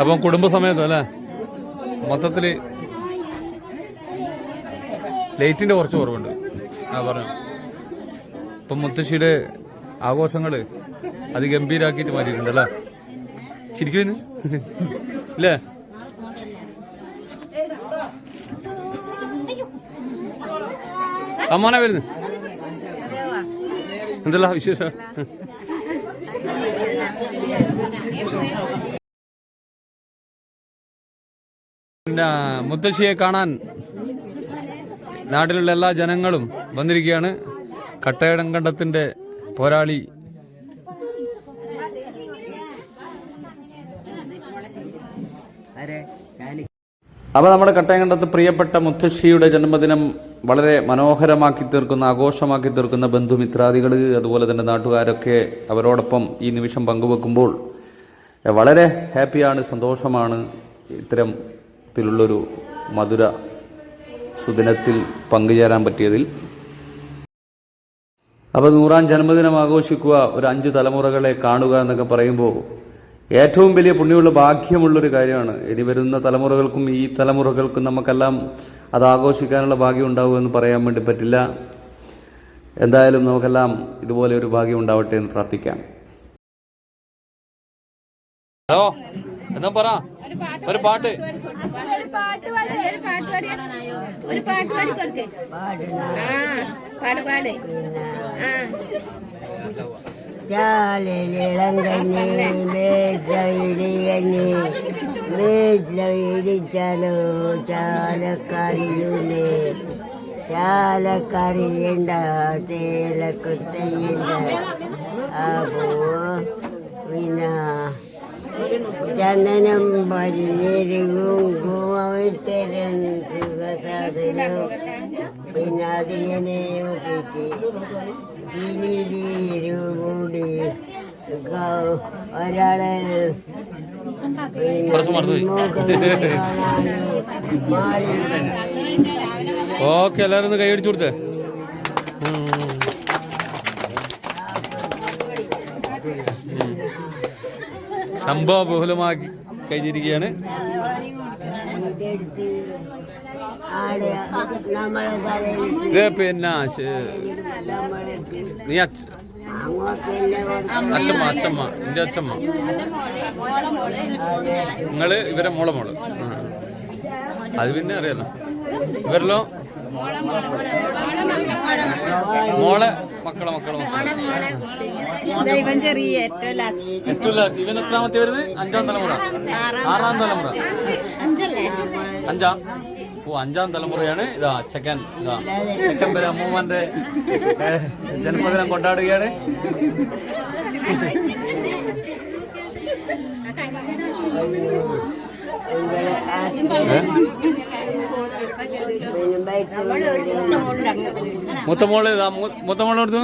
അപ്പം കുടുംബസമേതം അല്ലേ? മൊത്തത്തിൽ ലൈറ്റിന്റെ കുറച്ച് കുറവുണ്ട്. ആ പറഞ്ഞു. ഇപ്പം മുത്തശ്ശിയുടെ ആഘോഷങ്ങൾ അത് ഗംഭീരാക്കിയിട്ട് മാറ്റിയിട്ടുണ്ട് അല്ലേ? ചിരിക്കുന്നു ഇല്ലേ? അമ്മാനാ വരുന്നു. എന്തല്ല വിശേഷം? പിന്നെ മുത്തശ്ശിയെ കാണാൻ നാട്ടിലുള്ള എല്ലാ ജനങ്ങളും വന്നിരിക്കുകയാണ്. കട്ടയടം കണ്ടത്തിന്റെ പോരാളി അപ്പോൾ നമ്മുടെ കട്ടയങ്കണ്ടത്ത് പ്രിയപ്പെട്ട മുത്തശ്ശിയുടെ ജന്മദിനം വളരെ മനോഹരമാക്കി തീർക്കുന്ന ആഘോഷമാക്കി തീർക്കുന്ന ബന്ധുമിത്രാദികൾ അതുപോലെ തന്നെ നാട്ടുകാരൊക്കെ അവരോടൊപ്പം ഈ നിമിഷം പങ്കുവെക്കുമ്പോൾ വളരെ ഹാപ്പിയാണ് സന്തോഷമാണ് ഇത്തരത്തിലുള്ളൊരു മധുര സുദിനത്തിൽ പങ്കുചേരാൻ പറ്റിയതിൽ. അപ്പോൾ നൂറാം ജന്മദിനം ആഘോഷിക്കുക ഒരു അഞ്ച് തലമുറകളെ കാണുക എന്നൊക്കെ പറയുമ്പോൾ ഏറ്റവും വലിയ പുണ്യമുള്ള ഭാഗ്യമുള്ളൊരു കാര്യമാണ്. ഇനി വരുന്ന തലമുറകൾക്കും ഈ തലമുറകൾക്കും നമുക്കെല്ലാം അത് ആഘോഷിക്കാനുള്ള ഭാഗ്യം ഉണ്ടാവും എന്ന് പറയാൻ വേണ്ടി പറ്റില്ല. എന്തായാലും നമുക്കെല്ലാം ഇതുപോലെ ഒരു ഭാഗ്യം ഉണ്ടാവട്ടെ എന്ന് പ്രാർത്ഥിക്കാം. ഹലോ. എന്നാ പറ? ഒരു പാട്ട് ഒരു പാട്ട്. പാടി ഒരു പാട്ട് പാടി. ഒരു പാട്ട് പാടി കൊടുത്തേ ആ ചാലക്കറിയുണ്ട തേലക്കുത്തയുണ്ട അപ്പോ പിന്നെ ചന്ദനം പരിഞ്ഞെരുകും കുമാവിത്തരൻ സുഖസാധനം. പിന്നെ അതിങ്ങനെ ഇനി കൂടി ഒരാളെ ഓക്കെ എല്ലാവരും ഒന്ന് കൈയടിച്ചു കൊടുത്തേ. സംഭവ ബഹുലമാക്കി കഴിഞ്ഞിരിക്കുകയാണ്. ഇത് പിന്നെ നീ അച്ഛ അച്ഛമ്മ അച്ഛമ്മ എന്റെ അച്ഛമ്മ. നിങ്ങൾ ഇവരെ മോളെ മോൾ. ആ. അത് പിന്നെ അറിയാലോ. ഇവരല്ലോ മോളെ മക്കളെ മക്കളെ ദൈവം ചെറിയ ഏറ്റവും ലാസ്റ്റ് ഇവൻ എത്രാമത്തെ വരുന്നത്? അഞ്ചാം തലമുറ. ആറാം തലമുറ. അഞ്ചാം? ഓ അഞ്ചാം തലമുറയാണ്. ഇതാ ചെക്കൻ ഇതാ. ചെക്കൻ പേര് അമ്മൂമ്മന്റെ ഏ, ജന്മദിനം കൊണ്ടാടുകയാണ്. മൂത്ത മോൾ ഇതാ മൂ- മൂത്ത മോൾ കൊടുത്തു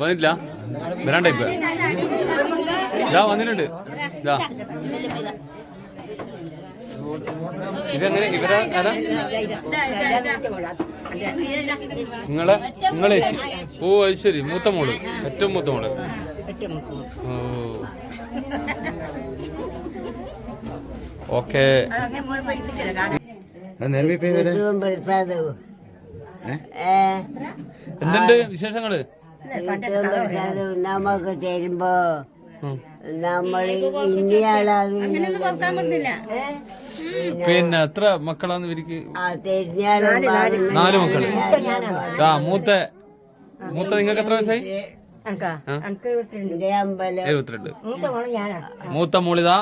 വന്നിട്ടില്ല. വരാണ്ട ഇപ്പൊ. ഇതാ വന്നിട്ടുണ്ട്. ഇതാ. ഇതെങ്ങനെ? ഇവരാ ആരാ? നിങ്ങളെ നിങ്ങളെ ഓ അത് ശരി. മൂത്ത മോൾ ഏറ്റവും മൂത്ത ഓ. ഓക്കെ. എന്തുണ്ട് വിശേഷങ്ങൾ? നമുക്ക് തരുമ്പോ ഉം. നമ്മൾ പിന്നെ എത്ര മക്കളാന്ന് ഇവർക്ക്? തെരഞ്ഞാളും നാല് മക്കൾ. ആ മൂത്ത മൂത്ത നിങ്ങൾക്ക് എത്ര വയസ്സായി? എഴുപത്തിരണ്ട്. മൂത്ത മോളിതാ?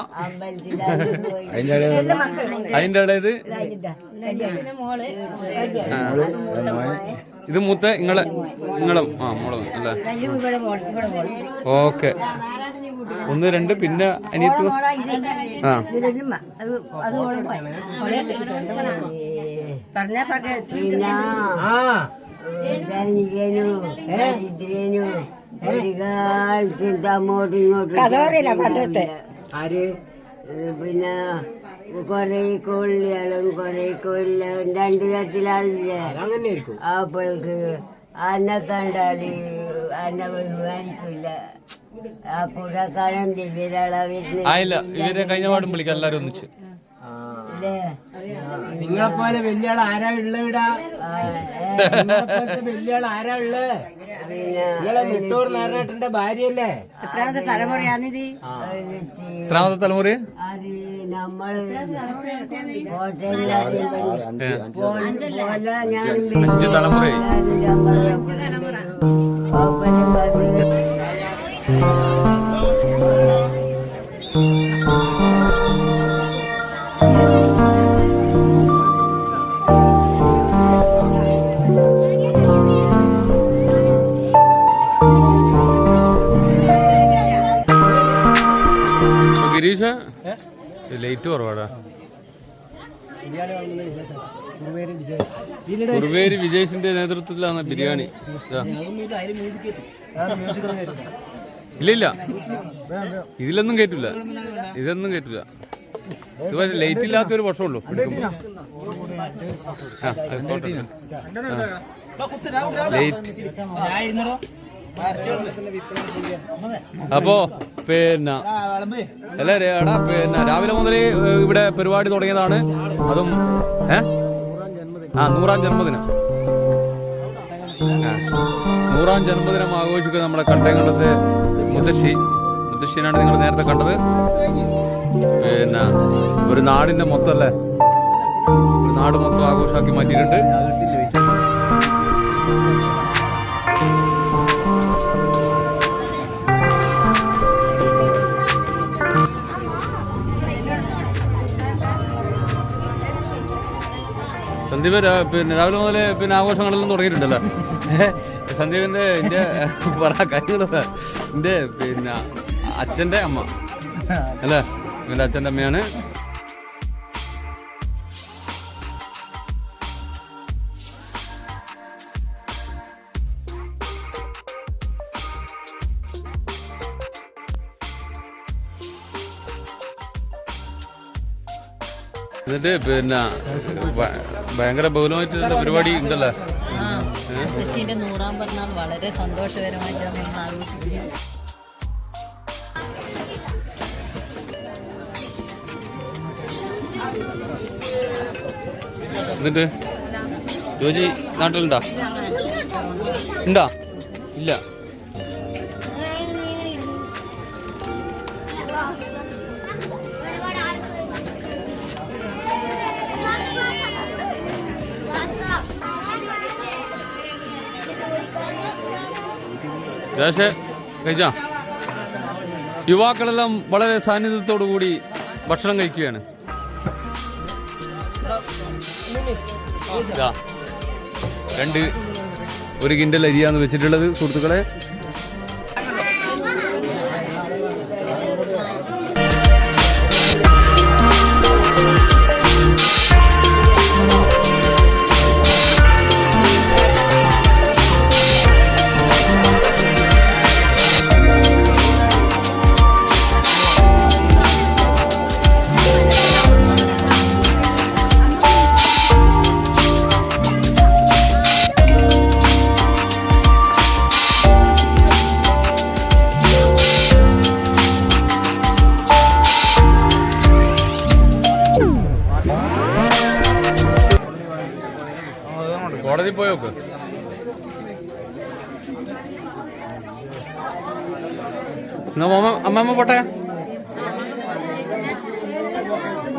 അതിന്റെ ഇടയത് മോൾ. ഇത് മൂത്ത നിങ്ങളെ നിങ്ങളെ ആ മോളും അല്ലേ? ഓക്കെ. ഒന്ന് രണ്ട് പിന്നെ അനിയത്ത് ആ. പിന്നെ ധനികനു അങ്ങോട്ടും ഇങ്ങോട്ടും ഇത് പിന്നെ കൊറേ കൊള്ളികളും കൊറേ കൊല്ലും രണ്ടു തരത്തിലാളില്ലേ അപ്പോൾക്ക് അന്നെ കണ്ടാൽ എന്നെ ബഹുമാനിക്കില്ല. ആ പുഴക്കാലം ആയില്ല ഇവരെ കഴിഞ്ഞ പാടും വിളിക്കാം എല്ലാരും ഒന്നിച്ച്. നിങ്ങളെ പോലെ വലിയ ആൾ ആരാ ഉള്ളവിടാ നിങ്ങളെ വലിയ ആൾ ആരാ ഉള്ളത് നിങ്ങളെ നെട്ടൂർ നാരായണന്റെ ഭാര്യയല്ലേ? എത്രാമത്തെ തലമുറയാണിത്? എത്രാമത്തെ തലമുറ? അഞ്ച് തലമുറയായി ലേറ്റ് കുറവാടാ. കുറുവേരി വിജയ്സിന്റെ നേതൃത്വത്തിലാണ് ബിരിയാണി. ഇല്ലില്ല. ഇല്ല ഇല്ല ഇതിലൊന്നും കേറ്റില്ല. ഇതൊന്നും കേറ്റില്ല. ഇത് ലൈറ്റ് ഇല്ലാത്തൊരു ഇല്ലാത്ത ഒരു വർഷമുള്ളൂ. ലേറ്റ് അപ്പോ പിന്നെ അല്ല എടാ പിന്നെ രാവിലെ മുതൽ ഇവിടെ പരിപാടി തുടങ്ങിയതാണ്. അതും ഏ? ആ നൂറാം ജന്മദിനം. നൂറാം ജന്മദിനം ആഘോഷിക്കുക നമ്മുടെ കട്ടയങ്കണ്ടത്ത് മുത്തശ്ശി. മുത്തശ്ശിനാണ് നിങ്ങൾ നേരത്തെ കണ്ടത്. പിന്നെ ഒരു നാടിന്റെ മൊത്തം അല്ലേ? ഒരു നാട് മൊത്തം ആഘോഷമാക്കി മാറ്റിയിട്ടുണ്ട്. സന്ദീപ് പിന്നെ രാവിലെ മുതൽ പിന്നെ ആഘോഷങ്ങളെല്ലാം തുടങ്ങിയിട്ടുണ്ടല്ലോ. സന്ദീപിന്റെ എന്റെ പറ കാര്യങ്ങൾ എന്റെ പിന്നെ അച്ഛന്റെ അമ്മ. അല്ലേ? എന്റെ അച്ഛന്റെ അമ്മയാണ്. എന്നിട്ട് പിന്നെ ഭയങ്കര ബഹുലമായിട്ടുള്ള പരിപാടി ഉണ്ടല്ലോ. നൂറാം പിറന്നാൾ വളരെ സന്തോഷകരമായിട്ടാണ് നമ്മൾ ആഘോഷിക്കുന്നത് എന്നിട്ട് ജോജി നാട്ടിലുണ്ടാ? ഉണ്ടാ? ഇല്ല. രാശേ കഴിച്ചാ? യുവാക്കളെല്ലാം വളരെ സാന്നിധ്യത്തോടു കൂടി ഭക്ഷണം കഴിക്കുകയാണ്. രണ്ട് ഒരു കിൻഡൽ അരിയാന്ന് വെച്ചിട്ടുള്ളത് സുഹൃത്തുക്കളെ. പോയോക്ക്. അമ്മമ്മ പോട്ടെ?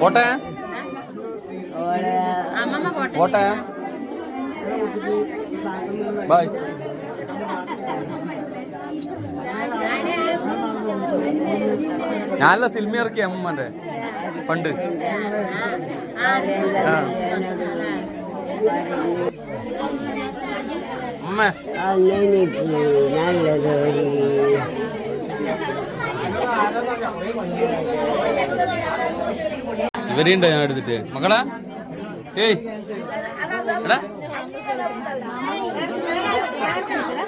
പോട്ടെ? പോട്ടെ? ബൈ. ഞാനല്ല സിനിമ ഇറക്കി അമ്മമ്മന്റെ പണ്ട്. ആ. അങ്ങനെ നല്ലത് ഇവരെയുണ്ടോ ഞാൻ എടുത്തിട്ട്? മക്കളെ? ഏയ്. എടാ.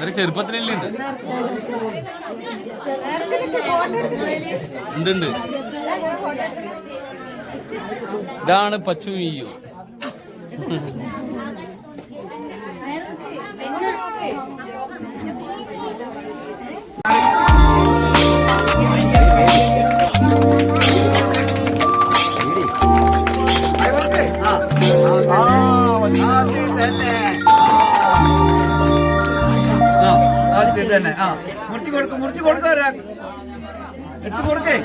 ഒരു ചെറുപ്പത്തിലല്ലേ ഉണ്ട് ഉണ്ട് ഇതാണ് പച്ചു തന്നെ ആ മുറിച്ചു കൊടുക്കും മുറിച്ചു കൊടുക്കാം ഒരാൾക്ക് ഇട്ട് കൊടുക്കേ